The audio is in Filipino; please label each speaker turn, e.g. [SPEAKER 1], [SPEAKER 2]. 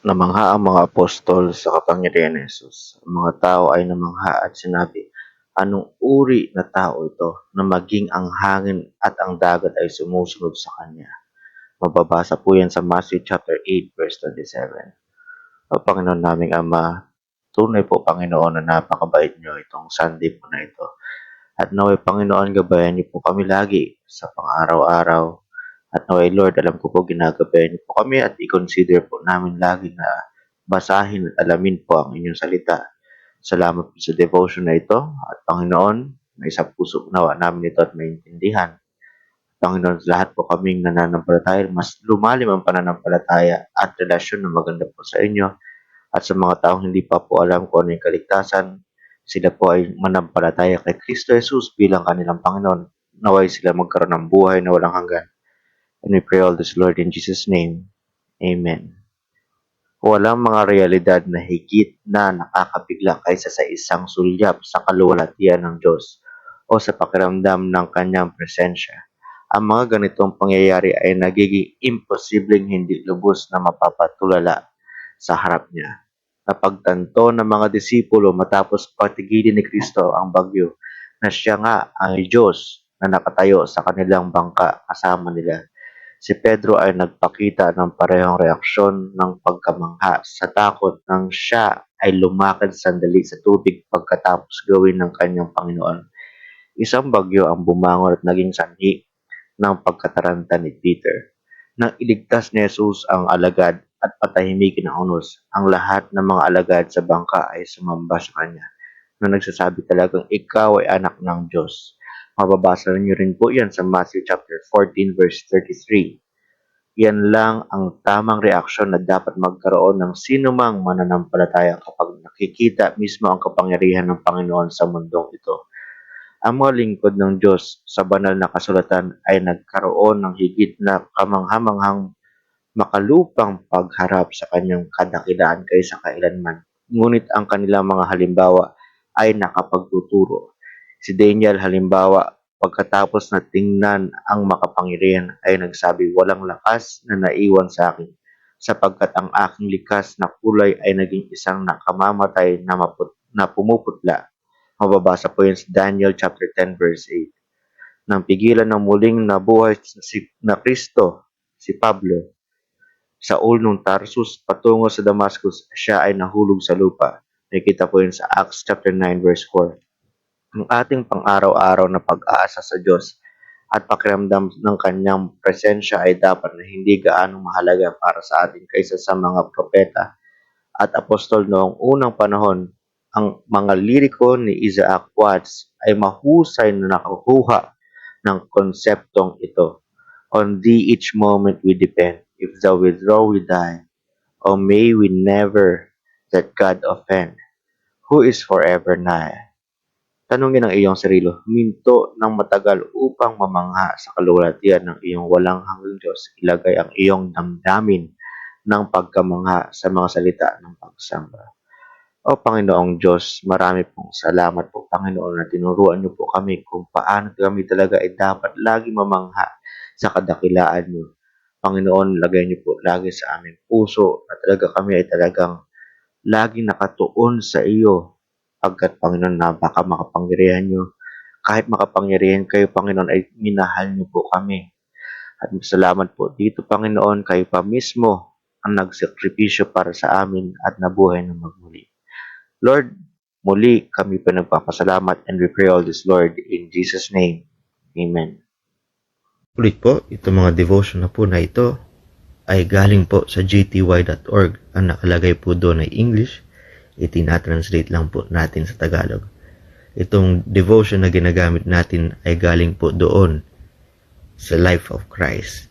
[SPEAKER 1] Namangha ang mga apostol sa kapangyarihan ni Jesus. Ang mga tao ay namangha at sinabi, Anong uri na tao ito na maging ang hangin at ang dagat ay sumusunod sa kanya? Mababasa po yan sa Matthew chapter 8 verse 27. O Panginoon naming Ama, tunay po Panginoon na napakabait niyo itong Sunday po na ito. At naway Panginoon, gabayan niyo po kami lagi sa pang-araw-araw. At naway Lord, alam ko po ginagabayan niyo po kami at i-consider po namin lagi na basahin at alamin po ang inyong salita. Salamat po sa devotion na ito. At Panginoon, may isang puso nawa namin ito at maintindihan. Panginoon, lahat po kaming nananampalataya, mas lumalim ang pananampalataya at relasyon na maganda po sa inyo. At sa mga taong hindi pa po alam kung ano yung kaligtasan, sila po ay manampalataya kay Kristo Jesus bilang kanilang Panginoon. Naway sila magkaroon ng buhay na walang hanggan. And we pray all this, Lord, in Jesus' name. Amen. Walang mga realidad na higit na nakakabigla kaysa sa isang sulyap sa kaluwalhatian ng Diyos o sa pakiramdam ng kanyang presensya. Ang mga ganitong pangyayari ay nagiging imposibleng hindi lubos na mapapatulala sa harap niya. Napagtanto ng mga disipulo matapos patigilin ni Kristo ang bagyo na siya nga ang Diyos na nakatayo sa kanilang bangka kasama nila. Si Pedro ay nagpakita ng parehong reaksyon ng pagkamangha sa takot nang siya ay lumakad sandali sa tubig pagkatapos gawin ng kanyang Panginoon. Isang bagyo ang bumangon at naging sanhi ng pagkataranta ni Peter. Nang iligtas ni Jesus ang alagad at patahimikin ang unos, ang lahat ng mga alagad sa bangka ay sumamba sa kanya na nagsasabi talagang ikaw ay anak ng Diyos. Mababasa niyo rin po yan sa Matthew chapter 14 verse 33. Yan lang ang tamang reaksyon na dapat magkaroon ng sinumang mananampalataya kapag nakikita mismo ang kapangyarihan ng Panginoon sa mundong ito. Ang mga lingkod ng Diyos sa banal na kasulatan ay nagkaroon ng higit na kamanghamanghang makalupang pagharap sa kanyang kadakilaan kaysa kailanman. Ngunit ang kanilang mga halimbawa ay nakapagtuturo. Si Daniel halimbawa, pagkatapos na tingnan ang makapangyarihan ay nagsabi, walang lakas na naiwan sa akin sapagkat ang aking likas na kulay ay naging isang nakamamatay na, maput- na pumuputla. Mababasa po yan sa Daniel chapter 10 verse 8. Nang pigilan ng muling nabuhay si, na Kristo, si Pablo, sa ulnong Tarsus patungo sa Damascus, siya ay nahulog sa lupa. Nakita po yun sa Acts chapter 9 verse 4. Ang ating pang-araw-araw na pag-aasa sa Diyos at pakiramdam ng kanyang presensya ay dapat na hindi gaano mahalaga para sa atin kaysa sa mga propeta at apostol noong unang panahon. Ang mga liriko ni Isaac Watts ay mahusay na nakakuha ng konseptong ito. On thee each moment we depend. If thou withdraw, we die. O may we never that God offend, who is forever nigh. Tanungin ang iyong sarili, huminto ng matagal upang mamangha sa kaluwalhatian ng iyong walang hanggang Diyos. Ilagay ang iyong damdamin ng pagkamangha sa mga salita ng pagsamba. O Panginoong Diyos, marami pong salamat po Panginoon na tinuruan niyo po kami kung paano kami talaga ay dapat lagi mamangha sa kadakilaan niyo. Panginoon, lagay niyo po lagi sa aming puso na talaga kami ay talagang lagi nakatuon sa iyo. Pagkat Panginoon, napaka makapangyarihan niyo. Kahit makapangyarihan kayo, Panginoon, ay minahal niyo po kami. At salamat po dito, Panginoon, kayo pa mismo ang nagsakripisyo para sa amin at nabuhay ng magmuli. Lord, muli kami pa nagpapasalamat and we pray all this, Lord, in Jesus' name. Amen. Ulit po, itong mga devotion na po na ito ay galing po sa gty.org. Ang nakalagay po doon ay English. Itinatranslate lang po natin sa Tagalog. Itong devotion na ginagamit natin ay galing po doon sa Life of Christ.